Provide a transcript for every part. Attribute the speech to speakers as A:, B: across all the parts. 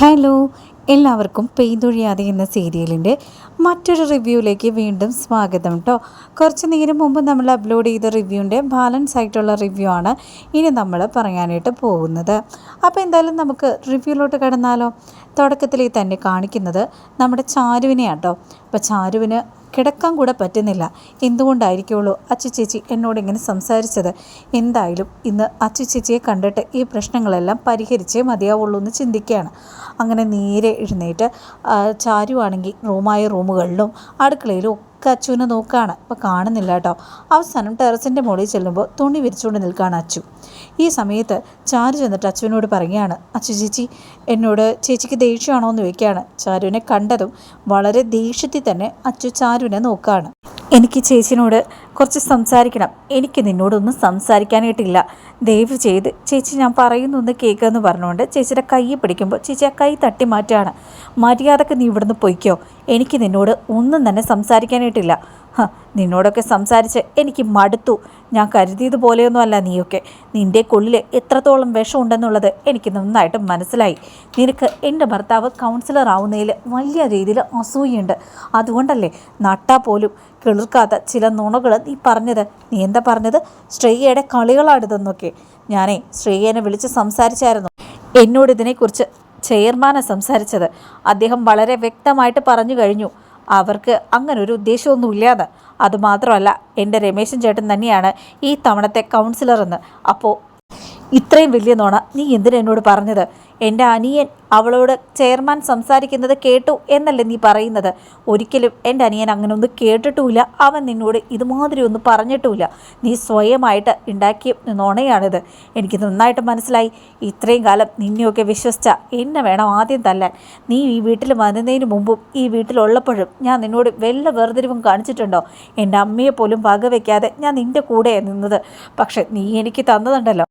A: Hello എല്ലാവർക്കും പെയ്തൊഴിയാതെ എന്ന സീരിയലിന്റെ മറ്റൊരു റിവ്യൂയിലേക്ക് വീണ്ടും സ്വാഗതം കേട്ടോ കുറച്ച് നേരം മുമ്പ് നമ്മൾ അപ്ലോഡ് ചെയ്ത റിവ്യൂവിന്റെ ബാലൻസ് ആയിട്ടുള്ള റിവ്യൂ ആണ് ഇനി നമ്മൾ പറയാനായിട്ട് പോകുന്നത്. അപ്പോൾ എന്തായാലും നമുക്ക് റിവ്യൂലോട്ട് കടന്നാലോ. തുടക്കത്തിൽ തന്നെ കാണിക്കുന്നത് നമ്മുടെ ചാരുവിനെയാട്ടോ അപ്പോൾ ചാരുവിന് കിടക്കാൻ കൂടെ പറ്റുന്നില്ല. എന്തുകൊണ്ടായിരിക്കുള്ളൂ അച്ചു ചേച്ചി എന്നോട് ഇങ്ങനെ സംസാരിച്ചത്? എന്തായാലും ഇന്ന് അച്ചു ചേച്ചിയെ കണ്ടിട്ട് ഈ പ്രശ്നങ്ങളെല്ലാം പരിഹരിച്ചേ മതിയാവുള്ളൂ എന്ന് ചിന്തിക്കുകയാണ്. അങ്ങനെ നേരെ എഴുന്നേറ്റ് ചാരുവാണെങ്കിൽ റൂമായ റൂമുകളിലും അടുക്കളയിലും ഒക്കെ നോക്കുകയാണ് അപ്പോൾ കാണുന്നില്ല കേട്ടോ. അവസാനം ടെറസിന്റെ മുകളിൽ ചെല്ലുമ്പോൾ തുണി വിരിച്ചുകൊണ്ട് നിൽക്കുകയാണ് അച്ചു. ഈ സമയത്ത് ചാരു ചെന്നിട്ട് അച്ചുവിനോട് പറയുകയാണ് അച്ചു ചേച്ചി എന്നോട് ചേച്ചിക്ക് ദേഷ്യമാണോ എന്ന് ചോദിക്കുകയാണ്. ചാരുവിനെ കണ്ടതും വളരെ ദേഷ്യത്തിൽ തന്നെ അച്ചു ചാരുവിനെ നോക്കുകയാണ് എനിക്ക് ചേച്ചിനോട് കുറച്ച് സംസാരിക്കണം. എനിക്ക് നിന്നോടൊന്നും സംസാരിക്കാനായിട്ടില്ല. ദയവ് ചെയ്ത് ചേച്ചി ഞാൻ പറയുന്നൊന്ന് കേൾക്കുമെന്ന് പറഞ്ഞുകൊണ്ട് ചേച്ചിയുടെ കൈ പിടിക്കുമ്പോൾ ചേച്ചി ആ കൈ തട്ടി മാറ്റുകയാണ്. മര്യാദയ്ക്ക് നീ ഇവിടുന്ന് പൊയ്ക്കോ. എനിക്ക് നിന്നോട് ഒന്നും തന്നെ സംസാരിക്കാനായിട്ടില്ല. നിന്നോടൊക്കെ സംസാരിച്ച് എനിക്ക് മടുത്തു. ഞാൻ കരുതിയതുപോലെയൊന്നും അല്ല നീയൊക്കെ. നിന്റെ കൊള്ളിൽ എത്രത്തോളം വിഷമുണ്ടെന്നുള്ളത് എനിക്ക് നന്നായിട്ട് മനസ്സിലായി. നിനക്ക് എന്റെ ഭർത്താവ് കൗൺസിലർ ആവുന്നതിൽ വലിയ രീതിയിൽ അസൂയുണ്ട്. അതുകൊണ്ടല്ലേ നട്ടാ പോലും കിളിർക്കാത്ത ചില നുണകൾ നീ പറഞ്ഞത്? നീ എന്താ പറഞ്ഞത്? ശ്രേയയുടെ കളികളാണിതെന്നൊക്കെ. ഞാനേ ശ്രേയനെ വിളിച്ച് സംസാരിച്ചായിരുന്നു. എന്നോട് ഇതിനെക്കുറിച്ച് ചെയർമാനാണ് സംസാരിച്ചത്. അദ്ദേഹം വളരെ വ്യക്തമായിട്ട് പറഞ്ഞു കഴിഞ്ഞു. അവർക്ക് അങ്ങനെ ഒരു ഉദ്ദേശമൊന്നുമില്ലാതെ അതുമാത്രമല്ല എന്റെ രമേശൻ ചേട്ടൻ തന്നെയാണ് ഈ തവണത്തെ കൗൺസിലർ എന്ന്. അപ്പോൾ ഇത്രയും വലിയ നോണ. നീ എന്തിനാ എന്നോട് പറഞ്ഞത്? എന്റെ അനിയൻ അവളോട് ചെയർമാൻ സംസാരിക്കുന്നത് കേട്ടു എന്നല്ലേ നീ പറയുന്നത്? ഒരിക്കലും എന്റെ അനിയൻ അങ്ങനെ ഒന്നും കേട്ടിട്ടുമില്ല. അവൻ നിന്നോട് ഇതുമാതിരി ഒന്നും പറഞ്ഞിട്ടുമില്ല. നീ സ്വയമായിട്ട് ഉണ്ടാക്കിയ നുണയാണിത്. എനിക്ക് നന്നായിട്ട് മനസ്സിലായി. ഇത്രയും കാലം നിന്നെയൊക്കെ വിശ്വസിച്ച എന്നെ വേണം ആദ്യം തല്ലാൻ. നീ ഈ വീട്ടിൽ വന്നതിന് മുമ്പും ഈ വീട്ടിലുള്ളപ്പോഴും ഞാൻ നിന്നോട് വല്ല വേർതിരിവും കാണിച്ചിട്ടുണ്ടോ? എന്റെ അമ്മയെ പോലും വകവെക്കാതെ ഞാൻ നിന്റെ കൂടെയാണ് നിന്നത്. പക്ഷേ നീ എനിക്ക് തന്നതുണ്ടല്ലോ.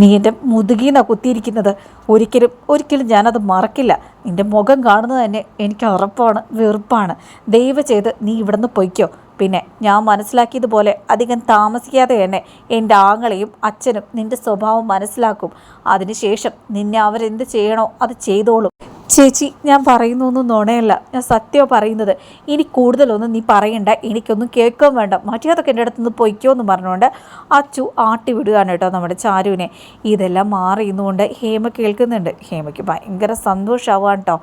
A: നീ എന്റെ മുതുകീന്ന കുത്തിയിരിക്കുന്നത്. ഒരിക്കലും ഒരിക്കലും ഞാനത് മറക്കില്ല. നിന്റെ മുഖം കാണുന്നത് തന്നെ എനിക്ക് ഉറപ്പാണ് വെറുപ്പാണ്. ദയവ് ചെയ്ത് നീ ഇവിടുന്ന് പൊയ്ക്കോ. പിന്നെ ഞാൻ മനസ്സിലാക്കിയതുപോലെ അധികം താമസിക്കാതെ തന്നെ എന്റെ ആങ്ങളെയും അച്ഛനും നിന്റെ സ്വഭാവം മനസ്സിലാക്കും. അതിനുശേഷം നിന്നെ അവരെന്ത് ചെയ്യണോ അത് ചെയ്തോളും. ചേച്ചി ഞാൻ പറയുന്നൊന്നും നുണയല്ല. ഞാൻ സത്യമാണ് പറയുന്നത്. ഇനി കൂടുതലൊന്നും നീ പറയണ്ട. എനിക്കൊന്നും കേൾക്കാൻ വേണ്ട. മറ്റേതൊക്കെ എന്റെ അടുത്ത് നിന്ന് പൊയ്ക്കോ എന്ന് പറഞ്ഞുകൊണ്ട് അച്ചു ആട്ടി വിടുകയാണ് കേട്ടോ നമ്മുടെ ചാരുവിനെ. ഇതെല്ലാം മാറിയുന്നുകൊണ്ട് ഹേമ കേൾക്കുന്നുണ്ട്. ഹേമയ്ക്ക് ഭയങ്കര സന്തോഷമാവാണ് കേട്ടോ.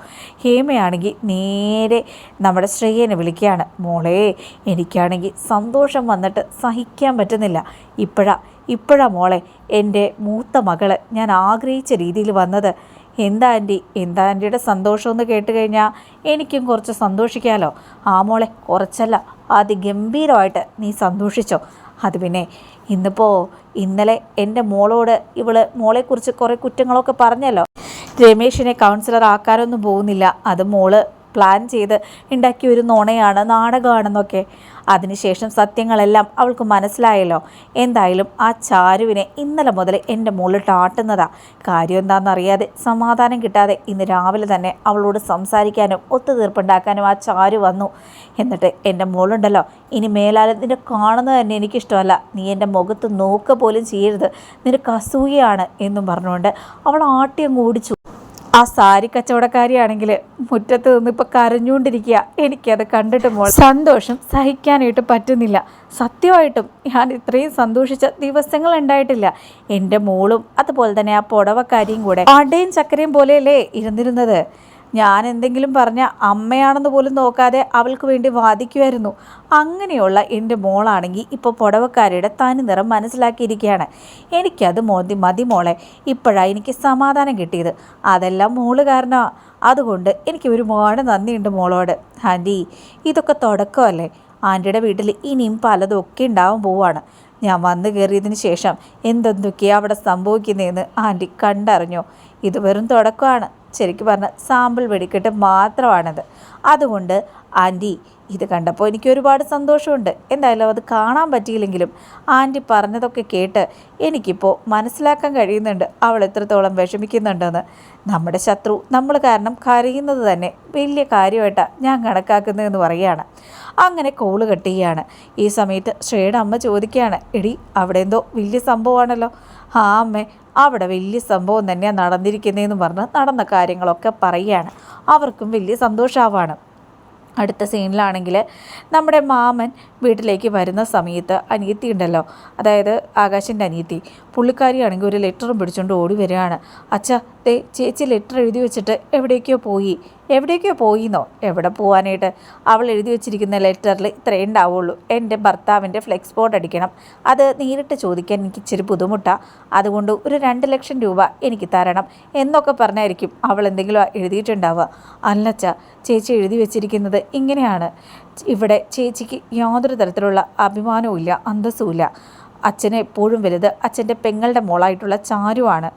A: ഹേമയാണെങ്കിൽ നേരെ നമ്മുടെ ശ്രേയനെ വിളിക്കുകയാണ്. മോളെ എനിക്കാണെങ്കിൽ സന്തോഷം വന്നിട്ട് സഹിക്കാൻ പറ്റുന്നില്ല. ഇപ്പോഴാ ഇപ്പോഴാ മോളെ എന്റെ മൂത്ത മകൾ ഞാൻ ആഗ്രഹിച്ച രീതിയിൽ വന്നത്. എന്താ ആന്റി? എന്താ ആന്റിയുടെ സന്തോഷമെന്ന് കേട്ട് കഴിഞ്ഞാൽ എനിക്കും കുറച്ച് സന്തോഷിക്കാമല്ലോ ആ മോളെ കുറച്ചല്ല. അതിഗംഭീരമായിട്ട് നീ സന്തോഷിച്ചോ? അത് പിന്നെ ഇന്നിപ്പോൾ ഇന്നലെ എന്റെ മോളോട് ഇവൾ മോളെക്കുറിച്ച് കുറേ കുറ്റങ്ങളൊക്കെ പറഞ്ഞല്ലോ. രമേഷിനെ കൗൺസിലർ ആക്കാനൊന്നും പോകുന്നില്ല. അത് മോൾ പ്ലാൻ ചെയ്ത് ഉണ്ടാക്കിയ ഒരു നുണയാണ് നാടകമാണെന്നൊക്കെ അതിനുശേഷം സത്യങ്ങളെല്ലാം അവൾക്ക് മനസ്സിലായല്ലോ. എന്തായാലും ആ ചാരുവിനെ ഇന്നലെ മുതൽ എന്റെ മുകളിലിട്ട് ആട്ടുന്നതാ. കാര്യം എന്താണെന്നറിയാതെ സമാധാനം കിട്ടാതെ ഇന്ന് രാവിലെ തന്നെ അവളോട് സംസാരിക്കാനും ഒത്തുതീർപ്പുണ്ടാക്കാനും ആ ചാരു വന്നു. എന്നിട്ട് എന്റെ മോളുണ്ടല്ലോ ഇനി മേലാലും നിന്നെ കാണുന്നത് തന്നെ എനിക്കിഷ്ടമല്ല. നീ എന്റെ മുഖത്ത് നോക്കുക പോലും ചെയ്യരുത്. നിനക്ക് അസൂയയാണ് എന്നും പറഞ്ഞുകൊണ്ട് അവൾ ആട്ടിയങ്ങ് ഓടിച്ചു. ആ സാരി കച്ചവടക്കാരിയാണെങ്കിൽ മുറ്റത്ത് നിന്ന് ഇപ്പം കരഞ്ഞുകൊണ്ടിരിക്കുക. എനിക്കത് കണ്ടിട്ട് മോൾ സന്തോഷം സഹിക്കാനായിട്ട് പറ്റുന്നില്ല. സത്യമായിട്ടും ഞാൻ ഇത്രയും സന്തോഷിച്ച ദിവസങ്ങൾ ഉണ്ടായിട്ടില്ല. എന്റെ മോളും അതുപോലെ തന്നെ ആ പുടവക്കാരിയും കൂടെ അടയും ചക്കരയും പോലെയല്ലേ ഇരുന്നിരുന്നത്. ഞാൻ എന്തെങ്കിലും പറഞ്ഞ അമ്മയാണെന്ന് പോലും നോക്കാതെ അവൾക്ക് വേണ്ടി വാദിക്കുമായിരുന്നു അങ്ങനെയുള്ള എന്റെ മോളാണെങ്കിൽ ഇപ്പോൾ പുടവക്കാരിയുടെ തനി നിറം മനസ്സിലാക്കിയിരിക്കുകയാണ്. എനിക്കത് മോതി മതി മോളെ. ഇപ്പോഴാണ് എനിക്ക് സമാധാനം കിട്ടിയത്. അതെല്ലാം മോൾ കാരണമാണ് അതുകൊണ്ട് എനിക്ക് ഒരുപാട് നന്ദിയുണ്ട് മോളോട്. ആന്റി ഇതൊക്കെ തുടക്കമല്ലേ? ആന്റിയുടെ വീട്ടിൽ ഇനിയും പലതും ഒക്കെ ഉണ്ടാവാൻ പോവാണ് ഞാൻ വന്നു കയറിയതിന് ശേഷം എന്തെന്തൊക്കെയാണ് അവിടെ സംഭവിക്കുന്നതെന്ന് ആന്റി കണ്ടറിഞ്ഞോ. ഇത് വെറും തുടക്കമാണ്. ശരിക്കും പറഞ്ഞാൽ സാമ്പിൾ വെടിക്കെട്ട് മാത്രമാണത്. അതുകൊണ്ട് ആന്റി ഇത് കണ്ടപ്പോൾ എനിക്ക് ഒരുപാട് സന്തോഷമുണ്ട്. എന്തായാലും അത് കാണാൻ പറ്റിയില്ലെങ്കിലും ആന്റി പറഞ്ഞതൊക്കെ കേട്ട് എനിക്കിപ്പോൾ മനസ്സിലാക്കാൻ കഴിയുന്നുണ്ട് അവൾ എത്രത്തോളം വിഷമിക്കുന്നുണ്ടെന്ന്. നമ്മുടെ ശത്രു നമ്മൾ കാരണം കരയുന്നത് തന്നെ വലിയ കാര്യമായിട്ടാണ് ഞാൻ കണക്കാക്കുന്നതെന്ന് പറയുകയാണ്. അങ്ങനെ കോൾ കട്ട് ചെയ്യാണ്. ഈ സമയത്ത് ശ്രേയുടെ അമ്മ ചോദിക്കുകയാണ് എടി അവിടെ എന്തോ വലിയ സംഭവമാണല്ലോ. ആ അമ്മേ അവിടെ വലിയ സംഭവം തന്നെയാണ് നടന്നിരിക്കുന്നതെന്ന് പറഞ്ഞ് നടന്ന കാര്യങ്ങളൊക്കെ പറയുകയാണ്. അവർക്കും വലിയ സന്തോഷമാവാണ് അടുത്ത സീനിലാണെങ്കിൽ നമ്മുടെ മാമൻ വീട്ടിലേക്ക് വരുന്ന സമയത്ത് അനിയത്തി ഉണ്ടല്ലോ. അതായത് ആകാശിന്റെ അനിയത്തി പുള്ളിക്കാരിയാണെങ്കിൽ ഒരു ലെറ്ററും പിടിച്ചുകൊണ്ട് ഓടി വരികയാണ്. അച്ഛാ ദേ ചേച്ചി ലെറ്റർ എഴുതി വെച്ചിട്ട് എവിടേക്കോ പോയി. എവിടേക്കോ പോയിന്നോ? എവിടെ പോകാനായിട്ട് അവൾ എഴുതി വെച്ചിരിക്കുന്ന ലെറ്ററിൽ ഇത്രയേ ഉണ്ടാവുള്ളൂ. എന്റെ ഭർത്താവിന്റെ ഫ്ലെക്സ് ബോർഡ് അടിക്കണം. അത് നേരിട്ട് ചോദിക്കാൻ എനിക്ക് ഇച്ചിരി ബുദ്ധിമുട്ടാണ് അതുകൊണ്ട് ഒരു രണ്ട് ലക്ഷം രൂപ എനിക്ക് തരണം എന്നൊക്കെ പറഞ്ഞായിരിക്കും അവൾ എന്തെങ്കിലും എഴുതിയിട്ടുണ്ടാവുക. അല്ലച്ച ചേച്ചി എഴുതി വെച്ചിരിക്കുന്നത് ഇങ്ങനെയാണ്. ഇവിടെ ചേച്ചിക്ക് യാതൊരു തരത്തിലുള്ള അഭിമാനവും ഇല്ല അന്തസ്സുമില്ല അച്ഛനെ എപ്പോഴും വലുത് അച്ഛന്റെ പെങ്ങളുടെ മോളായിട്ടുള്ള ചാരുവാണ്.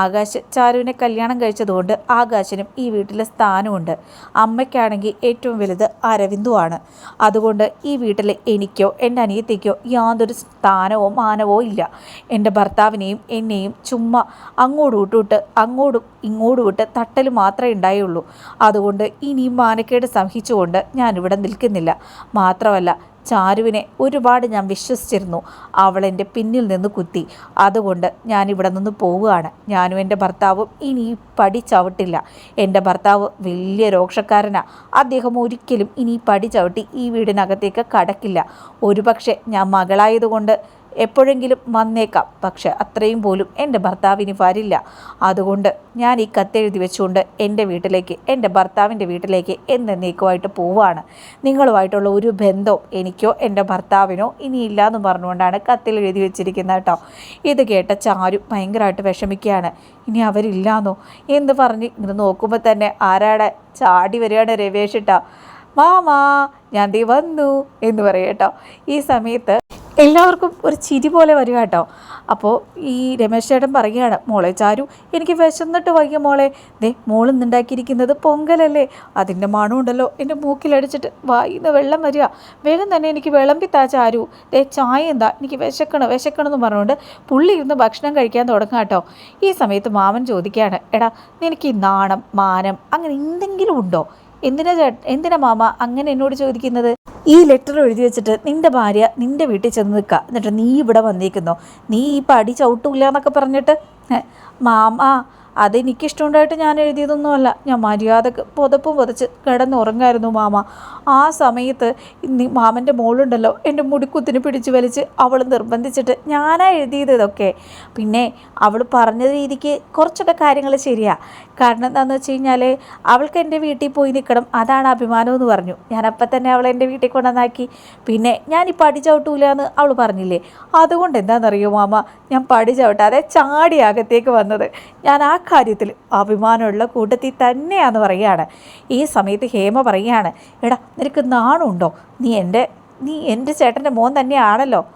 A: ആകാശ് ചാരുവിനെ കല്യാണം കഴിച്ചതുകൊണ്ട് ആകാശിനും ഈ വീട്ടിലെ സ്ഥാനമുണ്ട്. അമ്മയ്ക്കാണെങ്കിൽ ഏറ്റവും വലുത് അരവിന്ദുവാണ്. അതുകൊണ്ട് ഈ വീട്ടിൽ എനിക്കോ എന്റെ അനിയത്തിക്കോ യാതൊരു സ്ഥാനമോ മാനവോ ഇല്ല. എന്റെ ഭർത്താവിനെയും എന്നെയും ചുമ്മാ അങ്ങോട്ടും ഇട്ടുവിട്ട് അങ്ങോട്ടും ഇങ്ങോട്ടും വിട്ട് തട്ടൽ മാത്രമേ ഉണ്ടായുള്ളൂ. അതുകൊണ്ട് ഇനിയും മാനക്കേട് സഹിച്ചുകൊണ്ട് ഞാനിവിടെ നിൽക്കുന്നില്ല. മാത്രമല്ല ചാരുവിനെ ഒരുപാട് ഞാൻ വിശ്വസിച്ചിരുന്നു. അവൾ എന്റെ പിന്നിൽ നിന്ന് കുത്തി. അതുകൊണ്ട് ഞാൻ ഇവിടെ നിന്ന് പോവുകയാണ്. ഞാനും എന്റെ ഭർത്താവും ഇനി ഈ പടി ചവിട്ടില്ല. എന്റെ ഭർത്താവ് വലിയ രോക്ഷക്കാരനാണ് അദ്ദേഹം ഒരിക്കലും ഇനി ഈ പടി ചവിട്ടി ഈ വീടിനകത്തേക്ക് കടക്കില്ല. ഒരുപക്ഷെ ഞാൻ മകളായതുകൊണ്ട് എപ്പോഴെങ്കിലും വന്നേക്കാം. പക്ഷെ അത്രയും പോലും എന്റെ ഭർത്താവിന് വരില്ല. അതുകൊണ്ട് ഞാൻ ഈ കത്തെഴുതി വെച്ചുകൊണ്ട് എന്റെ വീട്ടിലേക്ക് എന്റെ ഭർത്താവിന്റെ വീട്ടിലേക്ക് എന്നേക്കുമായിട്ട് പോവാണ്. നിങ്ങളുമായിട്ടുള്ള ഒരു ബന്ധവും എനിക്കോ എന്റെ ഭർത്താവിനോ ഇനിയില്ല എന്ന് പറഞ്ഞുകൊണ്ടാണ് കത്തിൽ എഴുതി വെച്ചിരിക്കുന്നത് കേട്ടോ. ഇത് കേട്ട ചാരു ഭയങ്കരമായിട്ട് വിഷമിക്കുകയാണ്. ഇനി അവരില്ലാന്നോ? എന്ന് പറഞ്ഞ് ഇങ്ങനെ നോക്കുമ്പോൾ തന്നെ ആരാടെ ചാടി വരികയാണ് രവേഷ് ഇട്ടാ മാമാ ഞാൻ ദേ വന്നു എന്ന് പറയട്ടോ ഈ സമയത്ത് എല്ലാവർക്കും ഒരു ചിരി പോലെ വരിക കേട്ടോ. അപ്പോൾ ഈ രമേശ് ചേട്ടൻ പറയുകയാണ് മോളെ ചാരു എനിക്ക് വിശന്നിട്ട് വയ്യ മോളെ. ദേ മോളിൽ നിന്നുണ്ടാക്കിയിരിക്കുന്നത് പൊങ്കലല്ലേ. അതിന്റെ മണമുണ്ടല്ലോ എന്റെ മൂക്കിലടിച്ചിട്ട് വായിന്ന് വെള്ളം വരിക. വേഗം തന്നെ എനിക്ക് വിളമ്പി താ ചാരു. ദേ ചായ എന്താ? എനിക്ക് വിശക്കണം വിശക്കണം എന്ന് പറഞ്ഞുകൊണ്ട് പുള്ളി ഇരുന്ന് ഭക്ഷണം കഴിക്കാൻ തുടങ്ങാം കേട്ടോ. ഈ സമയത്ത് മാമൻ ചോദിക്കുകയാണ് എടാ നിനക്ക് ഈ നാണം മാനം അങ്ങനെ എന്തെങ്കിലും ഉണ്ടോ? എന്തിനാ ചേ എന്തിനാ മാമ അങ്ങനെ എന്നോട് ചോദിക്കുന്നത്? ഈ ലെറ്റർ എഴുതി വെച്ചിട്ട് നിന്റെ ഭാര്യ നിന്റെ വീട്ടിൽ ചെന്ന് നിൽക്കുക എന്നിട്ട് നീ ഇവിടെ വന്നിരിക്കുന്നു നീ ഈ പടി ചവിട്ടൂല എന്നൊക്കെ പറഞ്ഞിട്ട് ഹെ, അതെനിക്കിഷ്ടമുണ്ടായിട്ട് ഞാൻ എഴുതിയതൊന്നുമല്ല. ഞാൻ മര്യാദയ്ക്ക് പുതപ്പ് പുതച്ച് കിടന്നുറങ്ങായിരുന്നു മാമ. ആ സമയത്ത് ഇന്ന് മാമന്റെ മോളുണ്ടല്ലോ. എന്റെ മുടിക്കുത്തിന് പിടിച്ച് വലിച്ച് അവൾ നിർബന്ധിച്ചിട്ട് ഞാനാ എഴുതിയത് ഇതൊക്കെ പിന്നെ അവൾ പറഞ്ഞ രീതിക്ക് കുറച്ചൊക്കെ കാര്യങ്ങൾ ശരിയാണ് കാരണം എന്താണെന്ന് വെച്ച് കഴിഞ്ഞാൽ അവൾക്ക് എന്റെ വീട്ടിൽ പോയി നിൽക്കണം അതാണ് അഭിമാനം എന്ന് പറഞ്ഞു. ഞാനപ്പം തന്നെ അവളെ എന്റെ വീട്ടിൽ കൊണ്ടുവന്നാക്കി. പിന്നെ ഞാൻ ഈ പടി ചവിട്ടൂല എന്ന് അവൾ പറഞ്ഞില്ലേ? അതുകൊണ്ട് എന്താണെന്നറിയോ മാമ? ഞാൻ പടി ചവിട്ടാതെ ചാടി അകത്തേക്ക് വന്നത്. ഞാൻ ആ കാര്യത്തിൽ അഭിമാനമുള്ള കൂട്ടത്തിൽ തന്നെയാന്ന് പറയുകയാണ്. ഈ സമയത്ത് ഹേമ പറയുകയാണ് എടാ നിനക്ക് നാണുണ്ടോ? നീ എന്റെ നീ എന്റെ ചേട്ടന്റെ മോൻ തന്നെയാണല്ലോ.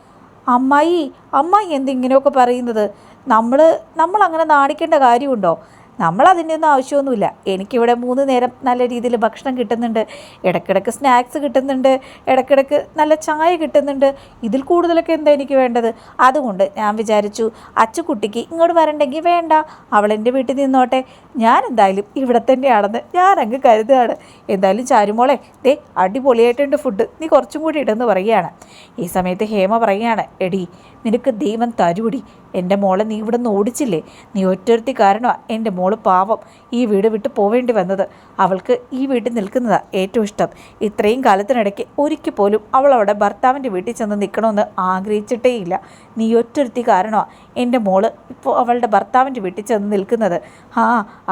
A: അമ്മായി അമ്മായി എന്തിങ്ങനെയൊക്കെ പറയുന്നത്? നമ്മൾ നമ്മളങ്ങനെ നാണിക്കേണ്ട കാര്യമുണ്ടോ? നമ്മൾ അതിന്റെ ഒന്നും ആവശ്യമൊന്നുമില്ല. എനിക്കിവിടെ മൂന്ന് നേരം നല്ല രീതിയിൽ ഭക്ഷണം കിട്ടുന്നുണ്ട്. ഇടയ്ക്കിടയ്ക്ക് സ്നാക്സ് കിട്ടുന്നുണ്ട്. ഇടയ്ക്കിടയ്ക്ക് നല്ല ചായ കിട്ടുന്നുണ്ട്. ഇതിൽ കൂടുതലൊക്കെ എന്താ എനിക്ക് വേണ്ടത്? അതുകൊണ്ട് ഞാൻ വിചാരിച്ചു അച്ചുകുട്ടിക്ക് ഇങ്ങോട്ട് വരണ്ടെങ്കിൽ വേണ്ട. അവൾ എന്റെ വീട്ടിൽ നിന്നോട്ടെ. ഞാൻ എന്തായാലും ഇവിടെ തന്നെയാണെന്ന് ഞാൻ അങ്ങ് കരുതുകയാണ്. എന്തായാലും ചാരുമോളെ ദേ അടിപൊളിയായിട്ടുണ്ട് ഫുഡ് നീ കുറച്ചും കൂടി ഇടെന്ന് പറയുകയാണ്. ഈ സമയത്ത് ഹേമ പറയുകയാണ് എടി നിനക്ക് ദൈവം തരുടി. എന്റെ മോളെ നീ ഇവിടെ നിന്ന് ഓടിച്ചില്ലേ? നീ ഒറ്റൊരുത്തി കാരണമാണ് എന്റെ മോൾ പാവം ഈ വീട് വിട്ട് പോവേണ്ടി വന്നത്. അവൾക്ക് ഈ വീട്ടിൽ നിൽക്കുന്നതാണ് ഏറ്റവും ഇഷ്ടം. ഇത്രയും കാലത്തിനിടയ്ക്ക് ഒരിക്കൽ പോലും അവൾ അവിടെ ഭർത്താവിന്റെ വീട്ടിൽ ചെന്ന് നിൽക്കണമെന്ന് ആഗ്രഹിച്ചിട്ടേ ഇല്ല നീ ഒറ്റൊരുത്തി കാരണമാണ് എന്റെ മോൾ ഇപ്പോൾ അവളുടെ ഭർത്താവിന്റെ വീട്ടിൽ ചെന്ന് നിൽക്കുന്നത്. ആ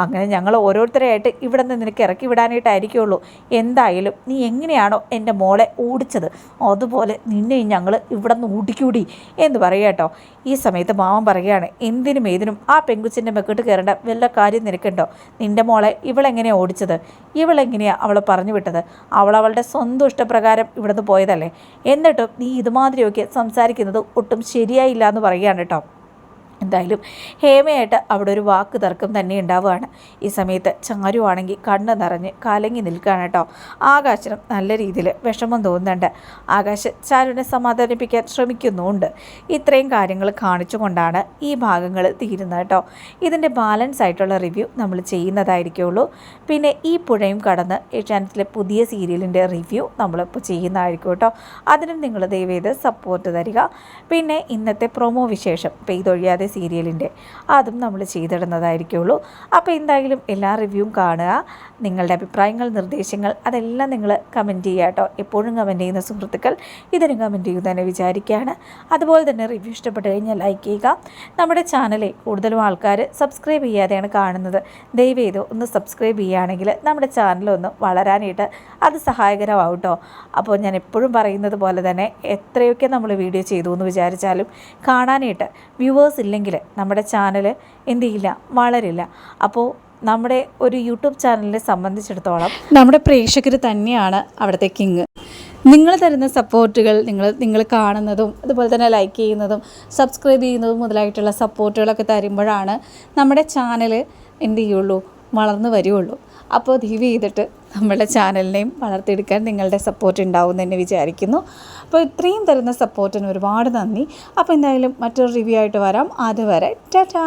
A: അങ്ങനെ ഞങ്ങൾ ഓരോരുത്തരെയായിട്ട് ഇവിടെ നിന്ന് നിനക്ക് ഇറക്കി വിടാനായിട്ടായിരിക്കുള്ളൂ. എന്തായാലും നീ എങ്ങനെയാണോ എന്റെ മോളെ ഓടിച്ചത്. അതുപോലെ നിന്നെയും ഞങ്ങൾ ഇവിടെ നിന്ന് ഓടിക്കൂടി എന്ന് പറയാട്ടോ. ഈ സമയത്ത് മാമൻ പറയുകയാണ് എന്തിനും ഏതിനും ആ പെങ്കുച്ചിന്റെ മെക്കിട്ട് കയറേണ്ട വല്ല കാര്യം നിനക്കുണ്ടോ? നിന്റെ മോളെ ഇവളെങ്ങനെയാണ് ഓടിച്ചത്? ഇവളെങ്ങനെയാണ് അവളെ പറഞ്ഞു വിട്ടത്? അവൾ അവളുടെ സ്വന്തം ഇഷ്ടപ്രകാരം ഇവിടുന്ന് പോയതല്ലേ? എന്നിട്ടും നീ ഇതുമാതിരിയൊക്കെ സംസാരിക്കുന്നത് ഒട്ടും ശരിയായില്ല എന്ന് പറയുകയാണ് കേട്ടോ. എന്തായാലും ഹേമയായിട്ട് അവിടെ ഒരു വാക്ക് തർക്കം തന്നെ ഉണ്ടാവുകയാണ്. ഈ സമയത്ത് ചാരു ആണെങ്കിൽ കണ്ണ് നിറഞ്ഞ് കലങ്ങി നിൽക്കുകയാണ് കേട്ടോ. ആകാശനും നല്ല രീതിയിൽ വിഷമം തോന്നുന്നുണ്ട്. ആകാശ് ചാരുവിനെ സമാധാനിപ്പിക്കാൻ ശ്രമിക്കുന്നുമുണ്ട്. ഇത്രയും കാര്യങ്ങൾ കാണിച്ചുകൊണ്ടാണ് ഈ ഭാഗങ്ങൾ തീരുന്നത് കേട്ടോ. ഇതിന്റെ ബാലൻസ് ആയിട്ടുള്ള റിവ്യൂ നമ്മൾ ചെയ്യുന്നതായിരിക്കുള്ളൂ. പിന്നെ ഈ പുഴയും കടന്ന് ഏഷ്യാനെറ്റിലെ പുതിയ സീരിയലിന്റെ റിവ്യൂ നമ്മളിപ്പോൾ ചെയ്യുന്നതായിരിക്കും കേട്ടോ. അതിനും നിങ്ങൾ ദയവേത് സപ്പോർട്ട് തരിക. പിന്നെ ഇന്നത്തെ പ്രൊമോ വിശേഷം പെയ്തൊഴിയാതെ സീരിയലിന്റെ അതും നമ്മൾ ചെയ്തിടുന്നതായിരിക്കുള്ളൂ. അപ്പോൾ എന്തായാലും എല്ലാ റിവ്യൂവും കാണുക. നിങ്ങളുടെ അഭിപ്രായങ്ങൾ നിർദ്ദേശങ്ങൾ അതെല്ലാം നിങ്ങൾ കമന്റ് ചെയ്യുക കേട്ടോ. എപ്പോഴും കമന്റ് ചെയ്യുന്ന സുഹൃത്തുക്കൾ ഇതിനും കമന്റ് ചെയ്യുക തന്നെ വിചാരിക്കുകയാണ്. അതുപോലെ തന്നെ റിവ്യൂ ഇഷ്ടപ്പെട്ട് കഴിഞ്ഞാൽ ലൈക്ക് ചെയ്യുക. നമ്മുടെ ചാനലെ കൂടുതലും ആൾക്കാർ സബ്സ്ക്രൈബ് ചെയ്യാതെയാണ് കാണുന്നത്. ദയവ് ഒന്ന് സബ്സ്ക്രൈബ് ചെയ്യുകയാണെങ്കിൽ നമ്മുടെ ചാനലൊന്ന് വളരാനായിട്ട് അത് സഹായകരമാവും കേട്ടോ. അപ്പോൾ ഞാൻ എപ്പോഴും പറയുന്നത് പോലെ തന്നെ എത്രയൊക്കെ നമ്മൾ വീഡിയോ ചെയ്തു എന്ന് വിചാരിച്ചാലും കാണാനായിട്ട് വ്യൂവേഴ്സ് ഇല്ലെങ്കിൽ നമ്മുടെ ചാനൽ എന്ത് ചെയ്യില്ല വളരില്ല. അപ്പോൾ നമ്മുടെ ഒരു യൂട്യൂബ് ചാനലിനെ സംബന്ധിച്ചിടത്തോളം നമ്മുടെ പ്രേക്ഷകർ തന്നെയാണ് അവിടുത്തെ കിങ്. നിങ്ങൾ തരുന്ന സപ്പോർട്ടുകൾ നിങ്ങൾ നിങ്ങൾ കാണുന്നതും അതുപോലെ തന്നെ ലൈക്ക് ചെയ്യുന്നതും സബ്സ്ക്രൈബ് ചെയ്യുന്നതും മുതലായിട്ടുള്ള സപ്പോർട്ടുകളൊക്കെ തരുമ്പോഴാണ് നമ്മുടെ ചാനൽ എന്ത് ചെയ്യുള്ളൂ? വളർന്നു വരികയുള്ളൂ അപ്പോൾ ദയവ് ചെയ്തിട്ട് നമ്മുടെ ചാനലിനെയും വളർത്തിയെടുക്കാൻ നിങ്ങളുടെ സപ്പോർട്ട് ഉണ്ടാവും എന്ന് വിചാരിക്കുന്നു. അപ്പോൾ ഇത്രയും തരുന്ന സപ്പോർട്ടിന് ഒരുപാട് നന്ദി. അപ്പോൾ എന്തായാലും മറ്റൊരു റിവ്യൂ ആയിട്ട് വരാം. അതുവരെ ടാറ്റാ.